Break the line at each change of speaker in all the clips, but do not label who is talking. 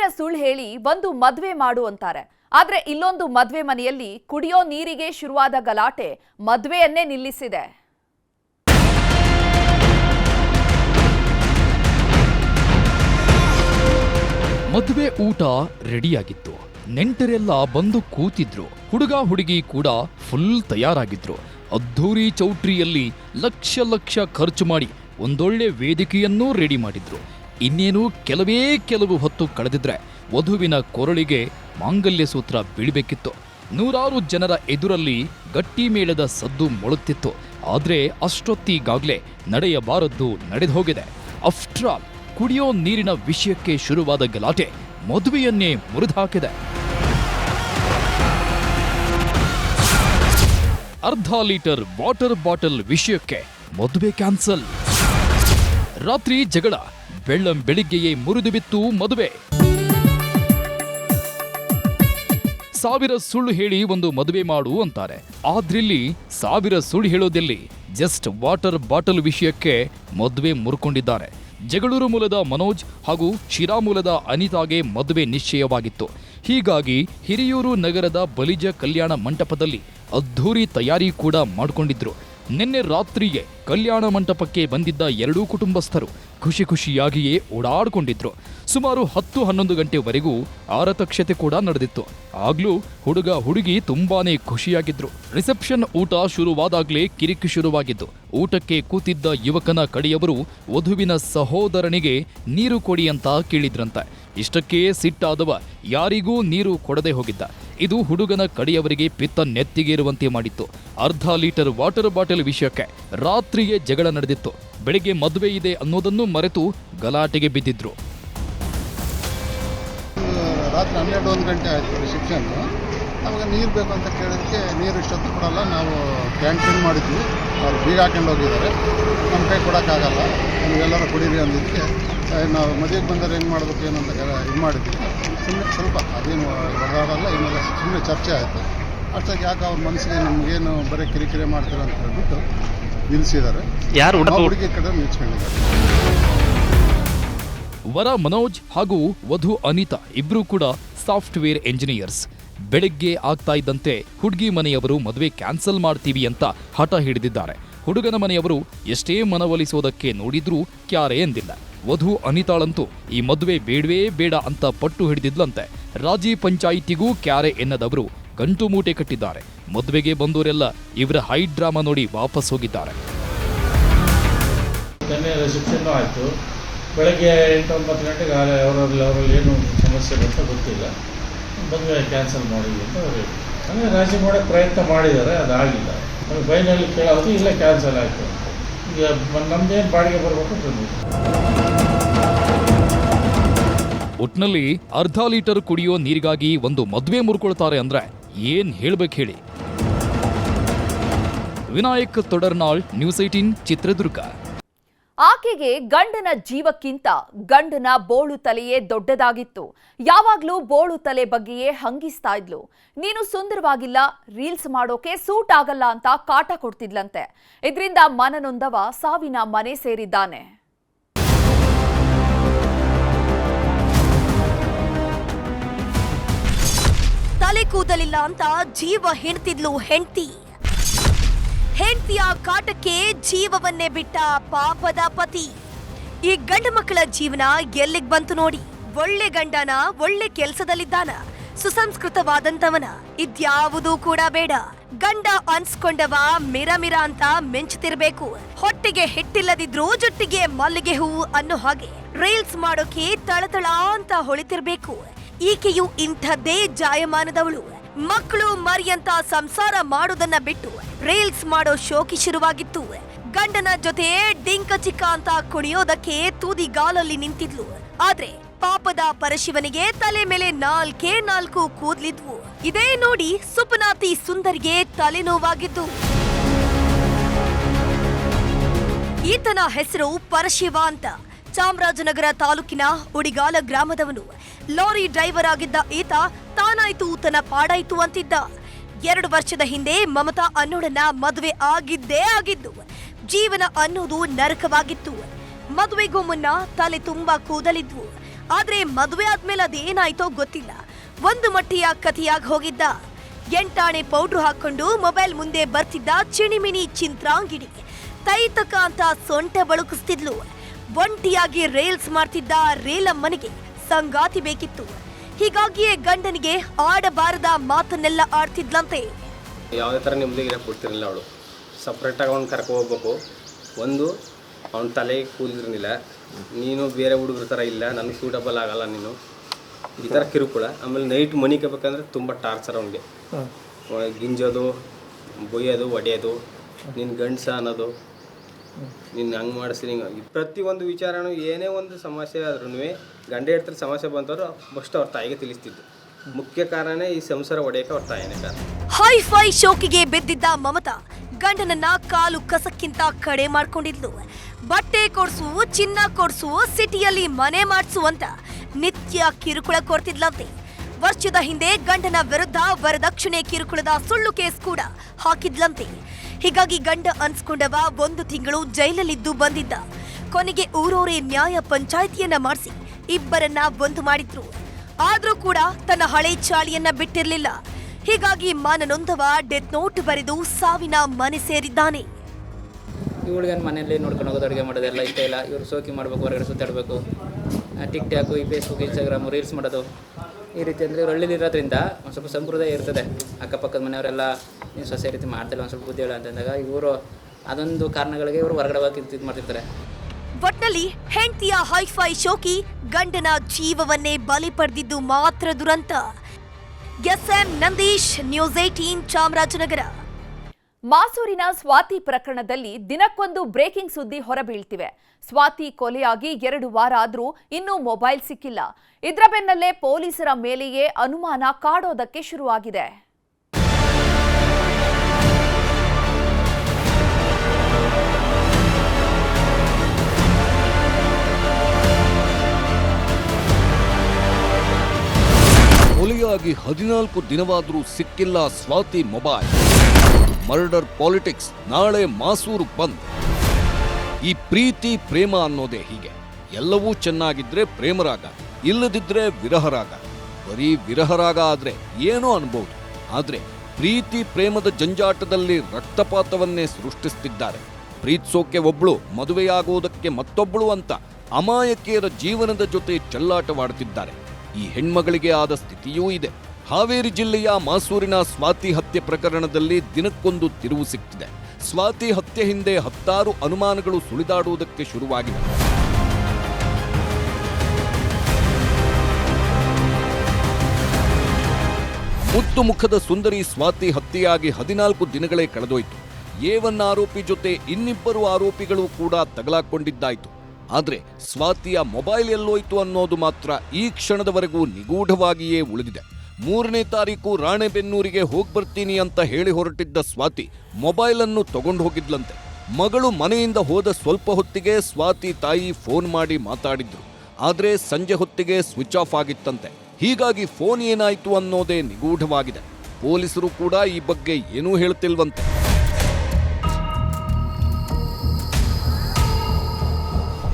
ಸಾವಿರ ಸುಳ್ಳು ಹೇಳಿ ಒಂದು ಮದ್ವೆ ಮಾಡು ಅಂತಾರೆ. ಆದ್ರೆ ಇಲ್ಲೊಂದು ಮದ್ವೆ ಮನೆಯಲ್ಲಿ ಕುಡಿಯೋ ನೀರಿಗೆ ಶುರುವಾದ ಗಲಾಟೆ ಮದ್ವೆಯನ್ನೇ ನಿಲ್ಲಿಸಿದೆ.
ಮದುವೆ ಊಟ ರೆಡಿಯಾಗಿತ್ತು. ನೆಂಟರೆಲ್ಲ ಬಂದು ಕೂತಿದ್ರು. ಹುಡುಗ ಹುಡುಗಿ ಕೂಡ ಫುಲ್ ತಯಾರಾಗಿದ್ರು. ಅದ್ಧೂರಿ ಚೌಟ್ರಿಯಲ್ಲಿ ಲಕ್ಷ ಲಕ್ಷ ಖರ್ಚು ಮಾಡಿ ಒಂದೊಳ್ಳೆ ವೇದಿಕೆಯನ್ನೂ ರೆಡಿ ಮಾಡಿದ್ರು. ಇನ್ನೇನು ಕೆಲವೇ ಕೆಲವು ಹೊತ್ತು ಕಳೆದಿದ್ರೆ ವಧುವಿನ ಕೊರಳಿಗೆ ಮಾಂಗಲ್ಯ ಸೂತ್ರ ಬೀಳಬೇಕಿತ್ತು. ನೂರಾರು ಜನರ ಎದುರಲ್ಲಿ ಗಟ್ಟಿ ಮೇಳದ ಸದ್ದು ಮೊಳುತ್ತಿತ್ತು ಆದರೆ ಅಷ್ಟೊತ್ತಿಗಾಗಲೇ ನಡೆಯಬಾರದ್ದು ನಡೆದು ಹೋಗಿದೆ ಕುಡಿಯೋ ನೀರಿನ ವಿಷಯಕ್ಕೆ ಶುರುವಾದ ಗಲಾಟೆ ಮದುವೆಯನ್ನೇ ಮುರಿದಾಕಿದೆ ಅರ್ಧ ಲೀಟರ್ ವಾಟರ್ ಬಾಟಲ್ ವಿಷಯಕ್ಕೆ ಮದುವೆ ಕ್ಯಾನ್ಸಲ್. ರಾತ್ರಿ ಜಗಳ ಬೆಳ್ಳಂ ಬೆಳಿಗ್ಗೆಯೇ ಮುರಿದು ಬಿತ್ತು ಮದುವೆ. ಸಾವಿರ ಸುಳ್ಳು ಹೇಳಿ ಒಂದು ಮದುವೆ ಮಾಡು ಅಂತಾರೆ. ಆದ್ರಿಲ್ಲಿ ಸಾವಿರ ಸುಳ್ಳು ಹೇಳೋದೆಲ್ಲಿ ಜಸ್ಟ್ ವಾಟರ್ ಬಾಟಲ್ ವಿಷಯಕ್ಕೆ ಮದುವೆ ಮುರ್ಕೊಂಡಿದ್ದಾರೆ. ಜಗಳೂರು ಮೂಲದ ಮನೋಜ್ ಹಾಗೂ ಶಿರಾ ಮೂಲದ ಅನಿತಾಗೆ ಮದುವೆ ನಿಶ್ಚಯವಾಗಿತ್ತು. ಹೀಗಾಗಿ ಹಿರಿಯೂರು ನಗರದ ಬಲಿಜ ಕಲ್ಯಾಣ ಮಂಟಪದಲ್ಲಿ ಅದ್ಧೂರಿ ತಯಾರಿ ಕೂಡ ಮಾಡಿಕೊಂಡಿದ್ರು. ನಿನ್ನೆ ರಾತ್ರಿಗೆ ಕಲ್ಯಾಣ ಮಂಟಪಕ್ಕೆ ಬಂದಿದ್ದ ಎರಡೂ ಕುಟುಂಬಸ್ಥರು ಖುಷಿ ಖುಷಿಯಾಗಿಯೇ ಓಡಾಡಿಕೊಂಡಿದ್ರು. ಸುಮಾರು ಹತ್ತು ಹನ್ನೊಂದು ಗಂಟೆವರೆಗೂ ಆರತಕ್ಷತೆ ಕೂಡ ನಡೆದಿತ್ತು. ಆಗ್ಲೂ ಹುಡುಗ ಹುಡುಗಿ ತುಂಬಾನೇ ಖುಷಿಯಾಗಿದ್ರು. ರಿಸೆಪ್ಷನ್ ಊಟ ಶುರುವಾದಾಗ್ಲೇ ಕಿರಿಕಿ ಶುರುವಾಗಿದ್ದು. ಊಟಕ್ಕೆ ಕೂತಿದ್ದ ಯುವಕನ ಕಡೆಯವರು ವಧುವಿನ ಸಹೋದರನಿಗೆ ನೀರು ಕೊಡಿ ಅಂತ ಕೇಳಿದ್ರಂತೆ. ಇಷ್ಟಕ್ಕೇ ಸಿಟ್ಟಾದವ ಯಾರಿಗೂ ನೀರು ಕೊಡದೆ ಹೋಗಿದ್ದ. ಇದು ಹುಡುಗನ ಕಡೆಯವರಿಗೆ ಪಿತ್ತ ನೆತ್ತಿಗೇರುವಂತೆ ಮಾಡಿತ್ತು. ಅರ್ಧ ಲೀಟರ್ ವಾಟರ್ ಬಾಟಲ್ ವಿಷಯಕ್ಕೆ ರಾತ್ರಿಯೇ ಜಗಳ ನಡೆದಿತ್ತು. ಬೆಳಿಗ್ಗೆ ಮದುವೆ ಇದೆ ಅನ್ನೋದನ್ನು ಮರೆತು ಗಲಾಟೆಗೆ ಬಿದ್ದಿದ್ರು.
ರಾತ್ರಿ ಹನ್ನೆರಡು ಒಂದು ಗಂಟೆ ಆಯಿತು ನಮಗೆ ನೀರು ಬೇಕು ಅಂತ ಕೇಳೋದಕ್ಕೆ ನೀರು ಇಷ್ಟೊತ್ತು ಕೊಡಲ್ಲ. ನಾವು ಕ್ಯಾಂಟೀನ್ ಮಾಡಿದ್ವಿ. ಅವ್ರು ಬೀಗ ಹಾಕೊಂಡು ಹೋಗಿದ್ದಾರೆ. ನಮ್ಮ ಕೈ ಕೊಡೋಕ್ಕಾಗಲ್ಲ. ನೀವೆಲ್ಲರೂ ಕುಡೀರಿ ಅಂದಿದ್ದಕ್ಕೆ ನಾವು ಮದುವೆಗೆ ಬಂದರೆ ಏನು ಮಾಡಬೇಕು ಏನು ಅಂತ ಇದು ಮಾಡಿದ್ವಿ. ಸುಮ್ಮನೆ ಸ್ವಲ್ಪ ಅದೇನು ಹೊಡೆದಾಡಲ್ಲ ಏನೆಲ್ಲ ಸುಮ್ಮನೆ ಚರ್ಚೆ ಆಯಿತು. ಅಷ್ಟಾಗಿ ಯಾಕೆ ಅವ್ರ ಮನಸ್ಸಿಗೆ ನಮಗೇನು ಬರೀ ಕಿರಿಕಿರಿ ಮಾಡ್ತೀರ ಅಂತ ಹೇಳ್ಬಿಟ್ಟು ನಿಲ್ಲಿಸಿದ್ದಾರೆ
ಯಾರು ಹುಡುಗಿ
ಕಡೆ ನಿಲ್ಸ್ಕೊಂಡಿದ್ದಾರೆ.
ವರ ಮನೋಜ್ ಹಾಗೂ ವಧು ಅನಿತಾ ಇಬ್ಬರೂ ಕೂಡ ಸಾಫ್ಟ್ವೇರ್ ಎಂಜಿನಿಯರ್ಸ್. ಬೆಳಗ್ಗೆ ಆಗ್ತಾ ಇದ್ದಂತೆ ಹುಡುಗಿ ಮನೆಯವರು ಮದುವೆ ಕ್ಯಾನ್ಸಲ್ ಮಾಡ್ತೀವಿ ಅಂತ ಹಠ ಹಿಡಿದಿದ್ದಾರೆ. ಹುಡುಗನ ಮನೆಯವರು ಎಷ್ಟೇ ಮನವೊಲಿಸೋದಕ್ಕೆ ನೋಡಿದ್ರೂ ಕ್ಯಾರೆ ಎಂದಿಲ್ಲ. ವಧು ಅನಿತಾಳಂತೂ ಈ ಮದುವೆ ಬೇಡವೇ ಬೇಡ ಅಂತ ಪಟ್ಟು ಹಿಡಿದಿದ್ಲಂತೆ. ರಾಜಿ ಪಂಚಾಯಿತಿಗೂ ಕ್ಯಾರೆ ಎನ್ನದವರು ಗಂಟು ಮೂಟೆ ಕಟ್ಟಿದ್ದಾರೆ. ಮದುವೆಗೆ ಬಂದವರೆಲ್ಲ ಇವರ ಹೈ ಡ್ರಾಮಾ ನೋಡಿ ವಾಪಸ್ ಹೋಗಿದ್ದಾರೆ.
ಬೆಳಗ್ಗೆ ಎಂಟು ಒಂಬತ್ತು ಗಂಟೆಗೆ ಅವರಲ್ಲಿ ಅವರಲ್ಲಿ ಏನು ಸಮಸ್ಯೆ ಅಂತ ಗೊತ್ತಿಲ್ಲ. ಮದುವೆ ಕ್ಯಾನ್ಸಲ್ ಮಾಡಿ ಅಂತ ಅವ್ರು ಹೇಳಿದ್ರು ಅಂದರೆ ರಾಜಿ ಮಾಡೋಕ್ಕೆ ಪ್ರಯತ್ನ ಮಾಡಿದ್ದಾರೆ, ಅದಾಗಿಲ್ಲ. ನಮಗೆ ಫೈನಲ್ ಕೇಳೋದು ಇಲ್ಲ ಕ್ಯಾನ್ಸಲ್ ಆಯಿತು ಈಗ ನಮ್ದೇನು ಬಾಡಿಗೆ ಬರಬೇಕು ಬಂದಿದೆ.
ಒಟ್ನಲ್ಲಿ ಅರ್ಧ ಲೀಟರ್ ಕುಡಿಯೋ ನೀರಿಗಾಗಿ ಒಂದು ಮದುವೆ ಮುರ್ಕೊಳ್ತಾರೆ ಅಂದ್ರೆ ಏನ್ ಹೇಳ್ಬೇಕು ಹೇಳಿ. Vinayak Todarnal, news eighteen Chitradurga.
ಆಕೆಗೆ ಗಂಡನ ಜೀವಕ್ಕಿಂತ ಗಂಡನ ಬೋಳು ತಲೆಯೇ ದೊಡ್ಡದಾಗಿತ್ತು. ಯಾವಾಗ್ಲೂ ಬೋಳು ತಲೆ ಬಗ್ಗೆಯೇ ಹಂಗಿಸ್ತಾ ಇದ್ಲು. ನೀನು ಸುಂದರವಾಗಿಲ್ಲ, ರೀಲ್ಸ್ ಮಾಡೋಕೆ ಸೂಟ್ ಆಗಲ್ಲ ಅಂತ ಕಾಟ ಕೊಡ್ತಿದ್ಲಂತೆ. ಇದರಿಂದ ಮನನೊಂದವ ಸಾವಿನ ಮನೆ ಸೇರಿದ್ದಾನೆ.
ತಲೆ ಕೂದಲಿಲ್ಲ ಅಂತ ಜೀವ ಹೆಣ್ತಿದ್ಲು ಹೆಂಡ್ತಿ. ಹೆಂಡ್ತಿಯ ಕಾಟಕ್ಕೆ ಜೀವವನ್ನೇ ಬಿಟ್ಟ ಪಾಪದ ಪತಿ. ಈ ಗಂಡು ಮಕ್ಕಳ ಜೀವನ ಎಲ್ಲಿಗ್ ಬಂತು ನೋಡಿ. ಒಳ್ಳೆ ಗಂಡನ ಒಳ್ಳೆ ಕೆಲ್ಸದಲ್ಲಿದ್ದಾನ. ಸುಸಂಸ್ಕೃತವಾದಂತವನ. ಇದ್ಯಾವುದೂ ಕೂಡ ಬೇಡ. ಗಂಡ ಅನ್ಸ್ಕೊಂಡವ ಮಿರ ಮಿರ ಅಂತ ಮೆಂಚುತ್ತಿರ್ಬೇಕು. ಹೊಟ್ಟೆಗೆ ಹಿಟ್ಟಿಲ್ಲದಿದ್ರೂ ಜುಟ್ಟಿಗೆ ಮಲ್ಲಿಗೆ ಹೂವು ಅನ್ನೋ ಹಾಗೆ ರೀಲ್ಸ್ ಮಾಡೋಕೆ ತಳತಳ ಅಂತ ಹೊಳಿತಿರ್ಬೇಕು. ಈಕೆಯು ಇಂಥದ್ದೇ ಜಾಯಮಾನದವಳು. ಮಕ್ಕಳು ಮರಿಯಂತ ಸಂಸಾರ ಮಾಡೋದನ್ನ ಬಿಟ್ಟು ರೀಲ್ಸ್ ಮಾಡೋ ಶೋಕಿ ಶುರುವಾಗಿತ್ತು. ಗಂಡನ ಜೊತೆ ಡಿಂಕ ಚಿಕ್ಕ ಅಂತ ಕುಣಿಯೋದಕ್ಕೆ ತೂದಿಗಾಲಲ್ಲಿ ನಿಂತಿದ್ಲು. ಆದ್ರೆ ಪಾಪದ ಪರಶಿವನಿಗೆ ತಲೆ ಮೇಲೆ ನಾಲ್ಕೇ ನಾಲ್ಕು ಕೂದ್ಲಿದ್ವು. ಇದೇ ನೋಡಿ ಸುಪನಾತಿ ಸುಂದರಿಗೆ ತಲೆನೋವಾಗಿದ್ದು. ಈತನ ಹೆಸರು ಪರಶಿವ ಅಂತ. ಚಾಮರಾಜನಗರ ತಾಲೂಕಿನ ಉಡಿಗಾಲ ಗ್ರಾಮದವನು. ಲಾರಿ ಡ್ರೈವರ್ ಆಗಿದ್ದ ಈತ ತಾನಾಯ್ತು ತನ್ನ ಪಾಡಾಯ್ತು ಅಂತಿದ್ದ. ಎರಡು ವರ್ಷದ ಹಿಂದೆ ಮಮತಾ ಅನ್ನೋಡನ್ನ ಮದುವೆ ಆಗಿದ್ದೇ ಆಗಿದ್ದು, ಜೀವನ ಅನ್ನೋದು ನರಕವಾಗಿತ್ತು. ಮದುವೆಗೂ ಮುನ್ನ ತಲೆ ತುಂಬಾ ಕೂದಲಿದ್ವು. ಆದ್ರೆ ಮದುವೆ ಆದ್ಮೇಲೆ ಅದೇನಾಯ್ತೋ ಗೊತ್ತಿಲ್ಲ. ಒಂದು ಮಟ್ಟಿಯ ಕಥೆಯಾಗಿ ಹೋಗಿದ್ದ. ಎಂಟಾಣೆ ಪೌಡ್ರು ಹಾಕೊಂಡು ಮೊಬೈಲ್ ಮುಂದೆ ಬರ್ತಿದ್ದ ಚಿಣಿಮಿಣಿ ಚಿಂತ್ರಾಂಗಿಣಿ. ತೈತಕ ಅಂತ ಸೊಂಟ ಬಳುಕಿಸ್ತಿದ್ಲು. ಒಂಟಿಯಾಗಿ ರೇಲ್ಸ್ ಮಾಡ್ತಿದ್ದ ರೇಲಮ್ಮನಿಗೆ ಸಂಗಾತಿ ಬೇಕಿತ್ತು. ಹೀಗಾಗಿಯೇ ಗಂಡನಿಗೆ ಆಡಬಾರದ ಮಾತನ್ನೆಲ್ಲ ಆಡ್ತಿದ್ಲಂತೆ.
ಯಾವುದೇ ಥರ ನೆಮ್ಮದಿಗಿರಕ್ಕೆ ಕೊಡ್ತಿರಲಿಲ್ಲ ಅವಳು. ಸಪ್ರೇಟಾಗಿ ಅವ್ನು ಕರ್ಕೊ ಹೋಗ್ಬೇಕು. ಒಂದು ಅವ್ನ ತಲೆ ಕೂದಿರಲಿಲ್ಲ ನೀನು ಬೇರೆ ಹುಡುಗರ ಥರ ಇಲ್ಲ ನನಗೆ ಸೂಟಬಲ್ ಆಗಲ್ಲ ನೀನು. ಈ ಥರ ಕಿರುಕುಳ. ಆಮೇಲೆ ನೈಟ್ ಮನಿಕಬೇಕಂದ್ರೆ ತುಂಬ ಟಾರ್ಚರ್ ಅವನಿಗೆ. ಗಿಂಜೋದು ಬೊಯ್ಯೋದು ಒಡೆಯೋದು ನಿನ್ನ ಗಂಡಸ ಅನ್ನೋದು. ನಿನ್ನ ಹಂಗೆ ಮಾಡಿಸಿ ನಿಂಗೆ ಪ್ರತಿಯೊಂದು ವಿಚಾರನೂ ಏನೇ ಒಂದು ಸಮಸ್ಯೆ ಆದ್ರೂ ಗಂಡ ಹೆಡ್ತರ ಸಮಸ್ಯೆ ಬಂತವರು ಫಸ್ಟ್ ಅವ್ರ ತಾಯಿಗೆ ತಿಳಿಸ್ತಿದ್ದು. ಮುಖ್ಯ ಕಾರಣನೇ ಈ ಸಂಸಾರ ಒಡೆಯಕ್ಕೆ ಅವ್ರ ತಾಯಿನೇ ಕಾರಣ.
ಹೈ ಫೈ ಶೋಕಿಗೆ ಬಿದ್ದಿದ್ದ ಮಮತಾ ಗಂಡನನ್ನ ಕಾಲು ಕಸಕ್ಕಿಂತ ಕಡೆ ಮಾಡ್ಕೊಂಡಿದ್ಲು. ಬಟ್ಟೆ ಕೊಡ್ಸು ಚಿನ್ನ ಕೊಡ್ಸು ಸಿಟಿಯಲ್ಲಿ ಮನೆ ಮಾಡಿಸು ಅಂತ ನಿತ್ಯ ಕಿರುಕುಳ ಕೊಡ್ತಿದ್ಲಂತೆ. ವರ್ಷದ ಹಿಂದೆ ಗಂಡನ ವಿರುದ್ಧ ವರದಕ್ಷಿಣೆ ಕಿರುಕುಳದ ಸುಳ್ಳು ಕೇಸ್ ಕೂಡ ಹಾಕಿದ್ಲಂತೆ. ಹೀಗಾಗಿ ಗಂಡ ಅನ್ಸ್ಕೊಂಡವ ಒಂದು ತಿಂಗಳು ಜೈಲಲ್ಲಿದ್ದು ಬಂದಿದ್ದ. ಕೊನೆಗೆ ಊರವರೇ ನ್ಯಾಯ ಪಂಚಾಯಿತಿಯನ್ನ ಮಾಡಿಸಿ ಇಬ್ಬರನ್ನ ಒಂದು ಮಾಡಿದ್ರು. ಆದ್ರೂ ಕೂಡ ತನ್ನ ಹಳೆ ಚಾಳಿಯನ್ನ ಬಿಟ್ಟಿರಲಿಲ್ಲ. ಹೀಗಾಗಿ ಮಾನನೊಂದವ ಡೆತ್ ನೋಟ್ ಬರೆದು ಸಾವಿನ ಮನೆ ಸೇರಿದ್ದಾನೆ.
ಇವಳಿಗೇನು ಮನೆಯಲ್ಲಿ ನೋಡ್ಕೊಂಡು ಹೋಗೋದು, ಅಡುಗೆ ಮಾಡೋದೆಲ್ಲ ಇಷ್ಟ ಇಲ್ಲ. ಇವರು ಸೋಕಿ ಮಾಡಬೇಕು, ಹೊರಗಡೆ ಸುತ್ತಾಡಬೇಕು. ಟಿಕ್ ಟಾಕು, ಈ ಫೇಸ್ಬುಕ್ ಇನ್ಸ್ಟಾಗ್ರಾಮು ರೀಲ್ಸ್ ಮಾಡೋದು. ಈ ರೀತಿ ಅಂದರೆ ಇವ್ರು ಹಳ್ಳಿಲಿ ಇರೋದ್ರಿಂದ ಒಂದು ಸ್ವಲ್ಪ ಸಂಪ್ರದಾಯ ಇರ್ತದೆ. ಅಕ್ಕಪಕ್ಕದ ಮನೆಯವರೆಲ್ಲ ನೀವು ಸೊಸೆ ರೀತಿ ಮಾಡ್ತಿಲ್ಲ ಒಂದು ಸ್ವಲ್ಪ ಬುದ್ಧಿ ಹೇಳ ಅಂತಂದಾಗ ಇವರು ಅದೊಂದು ಕಾರಣಗಳಿಗೆ ಇವರು ಹೊರಗಡೆ ಹೋಗಿ ಇದು ಮಾಡ್ತಿರ್ತಾರೆ.
ಒಟ್ನಲ್ಲಿ ಹೆಂಡತಿಯ ಹೈಫೈ ಶೋಕಿ ಗಂಡನ ಜೀವವನ್ನೇ ಬಲಿ ಪಡೆದಿದ್ದು ಮಾತ್ರ ದುರಂತ. S M Nandish news eighteen Chamarajanagar.
ಮಾಸೂರಿನ Swati ಪ್ರಕರಣದಲ್ಲಿ ದಿನಕ್ಕೊಂದು ಬ್ರೇಕಿಂಗ್ ಸುದ್ದಿ ಹೊರಬೀಳ್ತಿವೆ. ಸ್ವಾತಿ ಕೊಲೆಯಾಗಿ ಎರಡು ವಾರ ಆದರೂ ಇನ್ನೂ ಮೊಬೈಲ್ ಸಿಕ್ಕಿಲ್ಲ. ಇದರ ಬೆನ್ನಲ್ಲೇ ಪೊಲೀಸರ ಮೇಲೆಯೇ ಅನುಮಾನ ಕಾಡೋದಕ್ಕೆ ಶುರುವಾಗಿದೆ.
ಕೊಲೆಯಾಗಿ ಹದಿನಾಲ್ಕು ದಿನವಾದರೂ ಸಿಕ್ಕಿಲ್ಲ ಸ್ವಾತಿ ಮೊಬೈಲ್. ಮರ್ಡರ್ ಪಾಲಿಟಿಕ್ಸ್ ನಾಳೆ ಮಾಸೂರು ಬಂದ್. ಈ ಪ್ರೀತಿ, ಪ್ರೇಮ ಅನ್ನೋದೇ ಹೀಗೆ. ಎಲ್ಲವೂ ಚೆನ್ನಾಗಿದ್ರೆ ಪ್ರೇಮರಾಗ, ಇಲ್ಲದಿದ್ರೆ ವಿರಹರಾಗ. ಬರೀ ವಿರಹರಾಗ ಆದ್ರೆ ಏನೋ ಅನ್ಬೋದು. ಆದ್ರೆ ಪ್ರೀತಿ, ಪ್ರೇಮದ ಜಂಜಾಟದಲ್ಲಿ ರಕ್ತಪಾತವನ್ನೇ ಸೃಷ್ಟಿಸ್ತಿದ್ದಾರೆ. ಪ್ರೀತಿಸೋಕೆ ಒಬ್ಳು ಮದುವೆಯಾಗುವುದಕ್ಕೆ ಮತ್ತೊಬ್ಬಳು ಅಂತ ಅಮಾಯಕಿಯರ ಜೀವನದ ಜೊತೆ ಚೆಲ್ಲಾಟವಾಡುತ್ತಿದ್ದಾರೆ ಈ ಹೆಣ್ಮಗಳಿಗೆ ಆದ ಸ್ಥಿತಿಯೂ ಇದೆ. ಹಾವೇರಿ ಜಿಲ್ಲೆಯ ಮಾಸೂರಿನ ಸ್ವಾತಿ ಹತ್ಯೆ ಪ್ರಕರಣದಲ್ಲಿ ದಿನಕ್ಕೊಂದು ತಿರುವು ಸಿಕ್ತಿದೆ. ಸ್ವಾತಿ ಹತ್ಯೆ ಹಿಂದೆ ಹತ್ತಾರು ಅನುಮಾನಗಳು ಸುಳಿದಾಡುವುದಕ್ಕೆ ಶುರುವಾಗಿದೆ ಮುತ್ತು ಮುಖದ ಸುಂದರಿ ಸ್ವಾತಿ ಹತ್ಯೆಯಾಗಿ ಹದಿನಾಲ್ಕು ದಿನಗಳೇ ಕಳೆದೋಯ್ತು. ಏವನ್ ಆರೋಪಿ ಜೊತೆ ಇನ್ನಿಬ್ಬರು ಆರೋಪಿಗಳು ಕೂಡ ತಗಲಾಕೊಂಡಿದ್ದಾಯ್ತು. ಆದ್ರೆ ಸ್ವಾತಿಯ ಮೊಬೈಲ್ ಎಲ್ಲೋಯ್ತು ಅನ್ನೋದು ಮಾತ್ರ ಈ ಕ್ಷಣದವರೆಗೂ ನಿಗೂಢವಾಗಿಯೇ ಉಳಿದಿದೆ. ಮೂರನೇ ತಾರೀಕು ರಾಣೆಬೆನ್ನೂರಿಗೆ ಹೋಗಿ ಬರ್ತೀನಿ ಅಂತ ಹೇಳಿ ಹೊರಟಿದ್ದ ಸ್ವಾತಿ ಮೊಬೈಲ್ ಅನ್ನು ತಗೊಂಡು ಹೋಗಿದ್ಲಂತೆ. ಮಗಳು ಮನೆಯಿಂದ ಹೋದ ಸ್ವಲ್ಪ ಹೊತ್ತಿಗೆ ಸ್ವಾತಿ ತಾಯಿ ಫೋನ್ ಮಾಡಿ ಮಾತಾಡಿದ್ರು. ಆದರೆ ಸಂಜೆ ಹೊತ್ತಿಗೆ ಸ್ವಿಚ್ ಆಫ್ ಆಗಿತ್ತಂತೆ. ಹೀಗಾಗಿ ಫೋನ್ ಏನಾಯಿತು ಅನ್ನೋದೇ ನಿಗೂಢವಾಗಿದೆ. ಪೊಲೀಸರು ಕೂಡ ಈ ಬಗ್ಗೆ ಏನೂ ಹೇಳ್ತಿಲ್ವಂತೆ.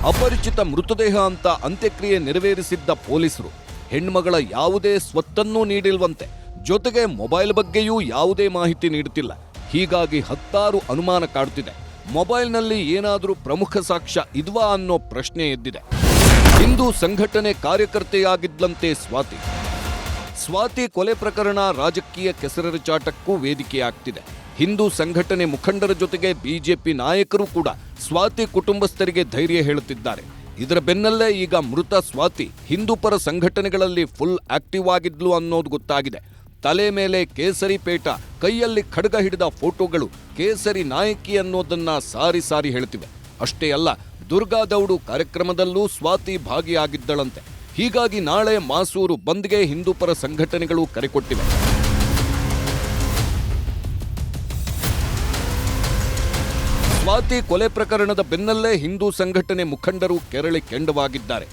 ಅಪರಿಚಿತ ಮೃತದೇಹ ಅಂತ ಅಂತ್ಯಕ್ರಿಯೆ ನೆರವೇರಿಸಿದ್ದ ಪೊಲೀಸರು. ಹೆಣ್ಮಗಳ ಯಾವುದೇ ಸ್ವತ್ತನ್ನೂ ನೀಡಿಲ್ವಂತೆ. ಜೊತೆಗೆ ಮೊಬೈಲ್ ಬಗ್ಗೆಯೂ ಯಾವುದೇ ಮಾಹಿತಿ ನೀಡುತ್ತಿಲ್ಲ. ಹೀಗಾಗಿ ಹತ್ತಾರು ಅನುಮಾನ ಕಾಡುತ್ತಿದೆ. ಮೊಬೈಲ್ನಲ್ಲಿ ಏನಾದರೂ ಪ್ರಮುಖ ಸಾಕ್ಷ್ಯ ಇದ್ವಾ ಅನ್ನೋ ಪ್ರಶ್ನೆ ಎದ್ದಿದೆ. ಹಿಂದೂ ಸಂಘಟನೆ ಕಾರ್ಯಕರ್ತೆಯಾಗಿದ್ಲಂತೆ ಸ್ವಾತಿ. ಸ್ವಾತಿ ಕೊಲೆ ಪ್ರಕರಣ ರಾಜಕೀಯ ಕೆಸರೆರಚಾಟಕ್ಕೂ ವೇದಿಕೆಯಾಗ್ತಿದೆ. ಹಿಂದೂ ಸಂಘಟನೆ ಮುಖಂಡರ ಜೊತೆಗೆ ಬಿಜೆಪಿ ನಾಯಕರು ಕೂಡ ಸ್ವಾತಿ ಕುಟುಂಬಸ್ಥರಿಗೆ ಧೈರ್ಯ ಹೇಳುತ್ತಿದ್ದಾರೆ. ಇದರ ಬೆನ್ನಲ್ಲೇ ಈಗ ಮೃತ ಸ್ವಾತಿ ಹಿಂದೂಪರ ಸಂಘಟನೆಗಳಲ್ಲಿ ಫುಲ್ ಆಕ್ಟಿವ್ ಆಗಿದ್ಲು ಅನ್ನೋದು ಗೊತ್ತಾಗಿದೆ. ತಲೆ ಮೇಲೆ ಕೇಸರಿ ಪೇಟ, ಕೈಯಲ್ಲಿ ಖಡ್ಗ ಹಿಡಿದ ಫೋಟೋಗಳು ಕೇಸರಿ ನಾಯಕಿ ಅನ್ನೋದನ್ನ ಸಾರಿ ಸಾರಿ ಹೇಳ್ತಿವೆ. ಅಷ್ಟೇ ಅಲ್ಲ, ದುರ್ಗಾ ದೌಡು ಕಾರ್ಯಕ್ರಮದಲ್ಲೂ ಸ್ವಾತಿ ಭಾಗಿಯಾಗಿದ್ದಳಂತೆ. ಹೀಗಾಗಿ ನಾಳೆ ಮಾಸೂರು ಬಂದ್ಗೆ ಹಿಂದೂಪರ ಸಂಘಟನೆಗಳು ಕರೆ ಸ್ವಾತಿ ಕೊಲೆ ಪ್ರಕರಣದ ಬೆನ್ನಲ್ಲೇ ಹಿಂದೂ ಸಂಘಟನೆ ಮುಖಂಡರು ಕೆರಳಿ ಕೆಂಡವಾಗಿದ್ದಾರೆ.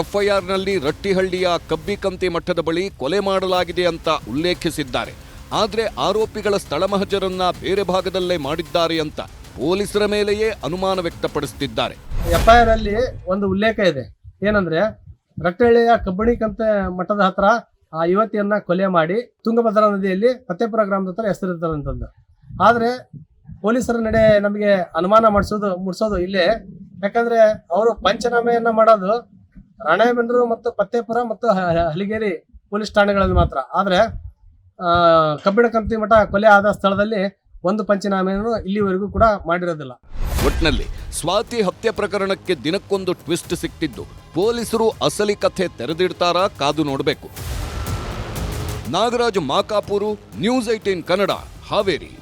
ಎಫ್ಐಆರ್ನಲ್ಲಿ ರಟ್ಟಿಹಳ್ಳಿಯ ಕಬ್ಬಿಕಂತಿ ಮಠದ ಬಳಿ ಕೊಲೆ ಮಾಡಲಾಗಿದೆ ಅಂತ ಉಲ್ಲೇಖಿಸಿದ್ದಾರೆ. ಆದರೆ ಆರೋಪಿಗಳ ಸ್ಥಳ ಮಹಜರನ್ನ ಬೇರೆ ಭಾಗದಲ್ಲೇ ಮಾಡಿದ್ದಾರೆ ಅಂತ ಪೊಲೀಸರ ಮೇಲೆಯೇ ಅನುಮಾನ ವ್ಯಕ್ತಪಡಿಸುತ್ತಿದ್ದಾರೆ
ಎಫ್ಐಆರ್ ಅಲ್ಲಿ ಒಂದು ಉಲ್ಲೇಖ ಇದೆ. ಏನಂದ್ರೆ ರಟ್ಟಹಳ್ಳಿಯ ಕಬ್ಬಣಿ ಕಂತೆ ಮಠದ ಹತ್ರ ಆ ಯುವತಿಯನ್ನ ಕೊಲೆ ಮಾಡಿ ತುಂಗಭದ್ರಾ ನದಿಯಲ್ಲಿ ಫತೇಪುರ ಗ್ರಾಮದ ಹತ್ರ ಹೆಸರಿರ್ತಾರಂತಂದು ಆದ್ರೆ ಪೊಲೀಸರ ನಡೆ ನಮಗೆ ಅನುಮಾನ ಮಾಡಿಸೋದು, ಮುಡ್ಸೋದು ಇಲ್ಲೇ. ಯಾಕಂದ್ರೆ ಅವರು ಪಂಚನಾಮೆಯನ್ನ ಮಾಡೋದು ರಾಣೆಬೆನ್ನೂರು ಮತ್ತು ಪತ್ತೇಪುರ ಮತ್ತು ಹಲಿಗೇರಿ ಪೊಲೀಸ್ ಠಾಣೆಗಳಲ್ಲಿ ಮಾತ್ರ. ಆದರೆ ಕಬ್ಬಿಣ ಮಠ ಕೊಲೆ ಆದ ಸ್ಥಳದಲ್ಲಿ ಒಂದು ಪಂಚನಾಮೆಯನ್ನು ಇಲ್ಲಿವರೆಗೂ ಕೂಡ ಮಾಡಿರೋದಿಲ್ಲ.
ಒಟ್ನಲ್ಲಿ ಸ್ವಾತಿ ಹತ್ಯೆ ಪ್ರಕರಣಕ್ಕೆ ದಿನಕ್ಕೊಂದು ಟ್ವಿಸ್ಟ್ ಸಿಕ್ತಿದ್ದು, ಪೊಲೀಸರು ಅಸಲಿ ಕಥೆ ತೆರೆದಿಡ್ತಾರಾ ಕಾದು ನೋಡಬೇಕು. Nagaraj Makapuru, news eighteen Kannada, Haveri.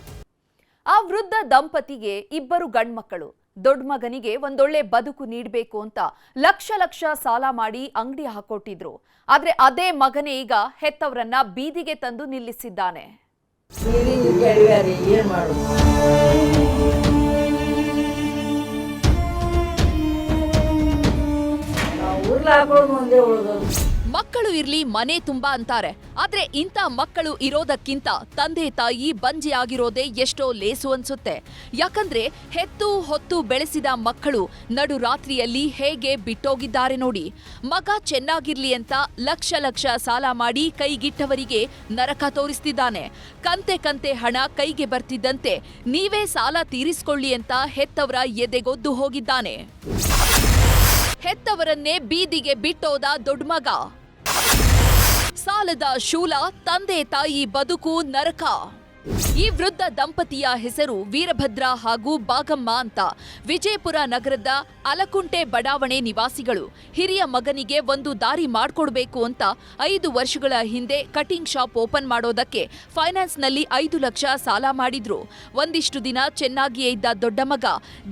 ಆ ವೃದ್ಧ ದಂಪತಿಗೆ ಇಬ್ಬರು ಗಂಡ್ಮಕ್ಕಳು. ದೊಡ್ಡ ಮಗನಿಗೆ ಒಂದೊಳ್ಳೆ ಬದುಕು ನೀಡಬೇಕು ಅಂತ ಲಕ್ಷ ಲಕ್ಷ ಸಾಲ ಮಾಡಿ ಅಂಗಡಿ ಹಾಕೊಟ್ಟಿದ್ರು. ಆದ್ರೆ ಅದೇ ಮಗನೇ ಈಗ ಹೆತ್ತವರನ್ನ ಬೀದಿಗೆ ತಂದು ನಿಲ್ಲಿಸಿದ್ದಾನೆ.
ಏನ್
ಮಕ್ಕಳು ಇರ್ಲಿ ಮನೆ ತುಂಬಾ ಅಂತಾರೆ. ಆದ್ರೆ ಇಂಥ ಮಕ್ಕಳು ಇರೋದಕ್ಕಿಂತ ತಂದೆ ತಾಯಿ ಬಂಜೆಯಾಗಿರೋದೇ ಎಷ್ಟೋ ಲೇಸು ಅನ್ಸುತ್ತೆ. ಯಾಕಂದ್ರೆ ಹೆತ್ತು ಹೊತ್ತು ಬೆಳೆಸಿದ ಮಕ್ಕಳು ನಡು ರಾತ್ರಿಯಲ್ಲಿ ಹೇಗೆ ಬಿಟ್ಟೋಗಿದ್ದಾರೆ ನೋಡಿ. ಮಗ ಚೆನ್ನಾಗಿರ್ಲಿ ಅಂತ ಲಕ್ಷ ಲಕ್ಷ ಸಾಲ ಮಾಡಿ ಕೈಗಿಟ್ಟವರಿಗೆ ನರಕ ತೋರಿಸ್ತಿದ್ದಾನೆ. ಕಂತೆ ಕಂತೆ ಹಣ ಕೈಗೆ ಬರ್ತಿದ್ದಂತೆ ನೀವೇ ಸಾಲ ತೀರಿಸ್ಕೊಳ್ಳಿ ಅಂತ ಹೆತ್ತವರ ಎದೆಗೊದ್ದು ಹೋಗಿದ್ದಾನೆ. ಹೆತ್ತವರನ್ನೇ ಬೀದಿಗೆ ಬಿಟ್ಟೋದ ದೊಡ್ಡಮಗ ಸಾಲದ ಶೂಲ ತಂದೆ ತಾಯಿ ಬದುಕು ನರಕ. ಈ ವೃದ್ಧ ದಂಪತಿಯ ಹೆಸರು ವೀರಭದ್ರ ಹಾಗೂ ಬಾಗಮ್ಮ ಅಂತ. ವಿಜಯಪುರ ನಗರದ ಅಲಕುಂಟೆ ಬಡಾವಣೆ ನಿವಾಸಿಗಳು. ಹಿರಿಯ ಮಗನಿಗೆ ಒಂದು ದಾರಿ ಮಾಡ್ಕೊಡ್ಬೇಕು ಅಂತ ಐದು ವರ್ಷಗಳ ಹಿಂದೆ ಕಟಿಂಗ್ ಶಾಪ್ ಓಪನ್ ಮಾಡೋದಕ್ಕೆ ಫೈನಾನ್ಸ್ನಲ್ಲಿ ಐದು ಲಕ್ಷ ಸಾಲ ಮಾಡಿದ್ರು. ಒಂದಿಷ್ಟು ದಿನ ಚೆನ್ನಾಗಿಯೇ ಇದ್ದ ದೊಡ್ಡ ಮಗ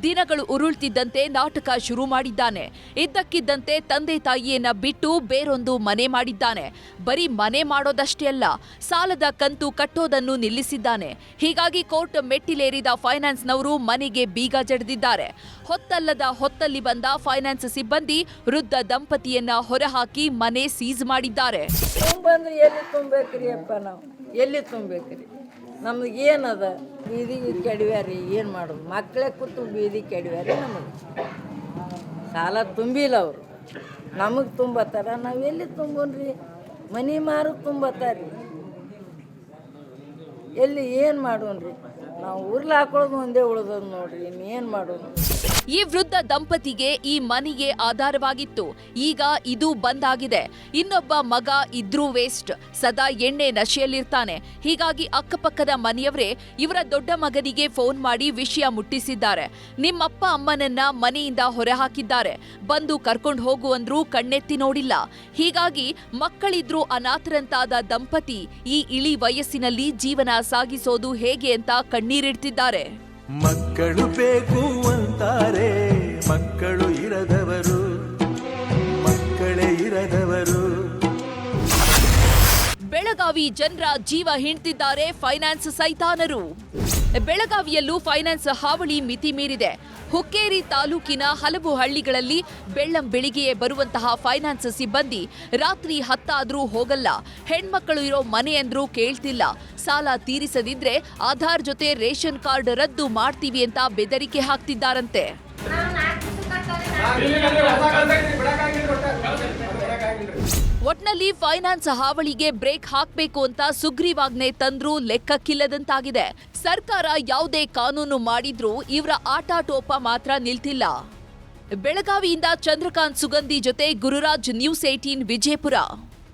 ದಿನಗಳು ಉರುಳ್ತಿದ್ದಂತೆ ನಾಟಕ ಶುರು ಮಾಡಿದ್ದಾನೆ. ಇದ್ದಕ್ಕಿದ್ದಂತೆ ತಂದೆ ತಾಯಿಯನ್ನ ಬಿಟ್ಟು ಬೇರೊಂದು ಮನೆ ಮಾಡಿದ್ದಾನೆ. ಬರೀ ಮನೆ ಮಾಡೋದಷ್ಟೇ ಅಲ್ಲ, ಸಾಲದ ಕಂತು ಕಟ್ಟೋದನ್ನು ನಿಲ್ಲಿಸಿದ್ದಾನೆ ಹೀಗಾಗಿ ಕೋರ್ಟ್ ಮೆಟ್ಟಿಲೇರಿದ ಫೈನಾನ್ಸ್ನವರು ಮನೆಗೆ ಬೀಗ ಜಡಿದಿದ್ದಾರೆ. ಹೊತ್ತಲ್ಲದ ಹೊತ್ತಲ್ಲಿ ಬಂದ ಫೈನಾನ್ಸ್ ಸಿಬ್ಬಂದಿ ವೃದ್ಧ ದಂಪತಿಯನ್ನ ಹೊರಹಾಕಿ ಮನೆ ಸೀಸ್ ಮಾಡಿದ್ದಾರೆ.
ಎಲ್ಲಿ ತುಂಬೇಕ್ರಿ ಅಪ್ಪ ನಾವು. ಎಲ್ಲಿ ತುಂಬೇಕ್ರಿ? ನಮ್ಗೆ ಏನದ? ಬೀದಿ ಕೆಡವ್ಯಾರಿ, ಏನು ಮಾಡೋದು? ಮಕ್ಕಳೇ ಕೂತು ಬೀದಿ ಕೆಡವ್ಯಾರಿ ನಮಗೆ. ಸಾಲ ತುಂಬಿಲ್ಲ ಅವರು. ನಮಗೆ ತುಂಬತ್ತಾರ? ನಾವು ಎಲ್ಲಿ ತುಂಬೋನ್ರಿ? ಮನೆ ಮಾರು ತುಂಬತ್ತಾರ್ರಿ ಎಲ್ಲಿ ಏನು ಮಾಡೋನ್ರಿ? ನಾವು ಹಾಕೊಳ್ಳೋದು ಒಂದೇ ನೋಡ್ರಿ ಮಾಡೋದು?
ಈ ವೃದ್ಧ ದಂಪತಿಗೆ ಈ ಮನೆಗೆ ಆಧಾರವಾಗಿತ್ತು. ಈಗ ಇದು ಬಂದಾಗಿದೆ. ಇನ್ನೊಬ್ಬ ಮಗ ಇದ್ರೂ ವೇಸ್ಟ್. ಸದಾ ಎಣ್ಣೆ ನಶೆಯಲ್ಲಿರ್ತಾನೆ. ಹೀಗಾಗಿ ಅಕ್ಕಪಕ್ಕದ ಮನೆಯವರೇ ಇವರ ದೊಡ್ಡ ಮಗನಿಗೆ ಫೋನ್ ಮಾಡಿ ವಿಷಯ ಮುಟ್ಟಿಸಿದ್ದಾರೆ. ನಿಮ್ಮಪ್ಪ ಅಮ್ಮನನ್ನ ಮನೆಯಿಂದ ಹೊರಹಾಕಿದ್ದಾರೆ. ಬಂದು ಕರ್ಕೊಂಡು ಹೋಗುವಂದ್ರೂ ಕಣ್ಣೆತ್ತಿ ನೋಡಿಲ್ಲ. ಹೀಗಾಗಿ ಮಕ್ಕಳಿದ್ರೂ ಅನಾಥರಂತಾದ ದಂಪತಿ ಈ ಇಳಿ ವಯಸ್ಸಿನಲ್ಲಿ ಜೀವನ ಸಾಗಿಸೋದು ಹೇಗೆ ಅಂತ ಕಣ್ಣೀರಿಡ್ತಿದ್ದಾರೆ
ಮಕ್ಕಳು ಬೇಕು
ಬೆಳಗಾವಿ ಜನರ ಜೀವ ಹಿಂಡ್ತಿದ್ದಾರೆ ಫೈನಾನ್ಸ್ ಸೈತಾನರು. ಬೆಳಗಾವಿಯಲ್ಲೂ ಫೈನಾನ್ಸ್ ಹಾವಳಿ ಮಿತಿ ಮೀರಿದೆ. ಹುಕ್ಕೇರಿ ತಾಲೂಕಿನ ಹಲವು ಹಳ್ಳಿಗಳಲ್ಲಿ ಬೆಳ್ಳಂ ಬೆಳಿಗ್ಗೆಯೇ ಬರುವಂತಹ ಫೈನಾನ್ಸ್ ಸಿಬ್ಬಂದಿ ರಾತ್ರಿ ಹತ್ತಾದರೂ ಹೋಗಲ್ಲ. ಹೆಣ್ಮಕ್ಕಳು ಇರೋ ಮನೆ ಅಂದ್ರೂ ಕೇಳ್ತಿಲ್ಲ. ಸಾಲ ತೀರಿಸದಿದ್ರೆ ಆಧಾರ್ ಜೊತೆ ರೇಷನ್ ಕಾರ್ಡ್ ರದ್ದು ಮಾಡ್ತೀವಿ ಅಂತ ಬೆದರಿಕೆ ಹಾಕ್ತಿದ್ದಾರಂತೆ. ಒಟ್ನಲ್ಲಿ ಫೈನಾನ್ಸ್ ಹಾವಳಿಗೆ ಬ್ರೇಕ್ ಹಾಕಬೇಕು ಅಂತ ಸುಗ್ರೀವಾಜ್ಞೆ ತಂದ್ರೂ ಲೆಕ್ಕಕ್ಕಿಲ್ಲದಂತಾಗಿದೆ. ಸರ್ಕಾರ ಯಾವುದೇ ಕಾನೂನು ಮಾಡಿದ್ರೂ ಇವರ ಆಟಾಟೋಪ ಮಾತ್ರ ನಿಲ್ತಿಲ್ಲ. ಬೆಳಗಾವಿಯಿಂದ ಚಂದ್ರಕಾಂತ್ ಸುಗಂಧಿ ಜೊತೆ ಗುರುರಾಜ್ ನ್ಯೂಸ್ ಏಟೀನ್ ವಿಜಯಪುರ.